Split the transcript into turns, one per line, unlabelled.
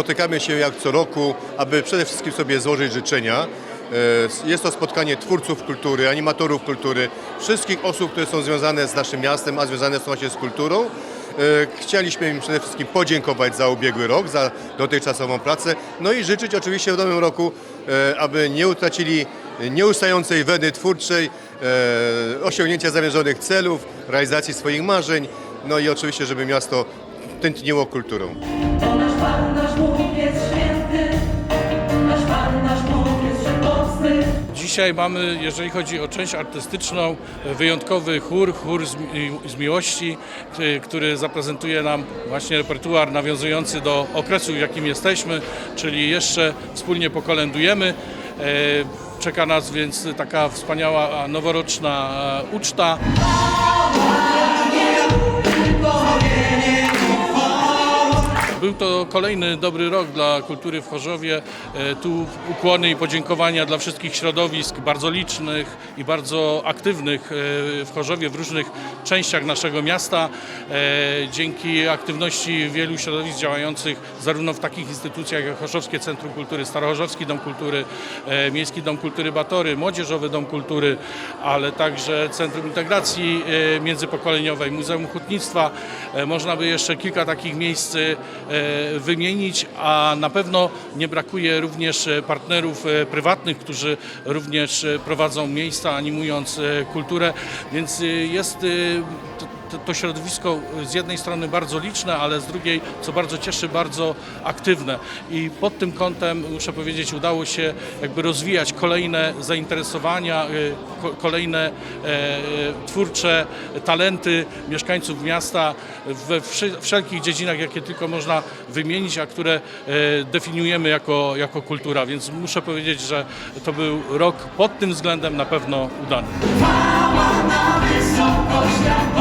spotykamy się jak co roku, aby przede wszystkim sobie złożyć życzenia. E, Jest to spotkanie twórców kultury, animatorów kultury, wszystkich osób, które są związane z naszym miastem, a związane są właśnie z kulturą. E, Chcieliśmy im przede wszystkim podziękować za ubiegły rok, za dotychczasową pracę, no i życzyć oczywiście w nowym roku, e, aby nie utracili nieustającej weny twórczej, osiągnięcia zamierzonych celów, realizacji swoich marzeń, no i oczywiście, żeby miasto tętniło kulturą.
Dzisiaj mamy, jeżeli chodzi o część artystyczną, wyjątkowy chór, chór z, z miłości, który- który zaprezentuje nam właśnie repertuar nawiązujący do okresu, w jakim jesteśmy, czyli jeszcze wspólnie pokolędujemy. E, Czeka nas więc taka wspaniała noworoczna e, uczta. Był to kolejny dobry rok dla kultury w Chorzowie. E, Tu ukłony i podziękowania dla wszystkich środowisk bardzo licznych i bardzo aktywnych e, w Chorzowie w różnych częściach naszego miasta. E, Dzięki aktywności wielu środowisk działających zarówno w takich instytucjach jak Chorzowskie Centrum Kultury, Starochorzowski Dom Kultury, Miejski Dom Kultury Batory, Młodzieżowy Dom Kultury, ale także Centrum Integracji Międzypokoleniowej, Muzeum Hutnictwa. Można by jeszcze kilka takich miejsc wymienić, a na pewno nie brakuje również e, partnerów e, prywatnych, którzy również e, prowadzą miejsca, animując e, kulturę, więc e, jest e, to, środowisko z jednej strony bardzo liczne, ale z drugiej, co bardzo cieszy, bardzo aktywne. I pod tym kątem, muszę powiedzieć, udało się jakby rozwijać kolejne zainteresowania, y, ko- kolejne e, e, twórcze talenty mieszkańców miasta we wszelkich dziedzinach, jakie tylko można wymienić, a które e, definiujemy jako, jako kultura. Więc muszę powiedzieć, że to był rok pod tym względem na pewno udany.
Chwała na Bogu.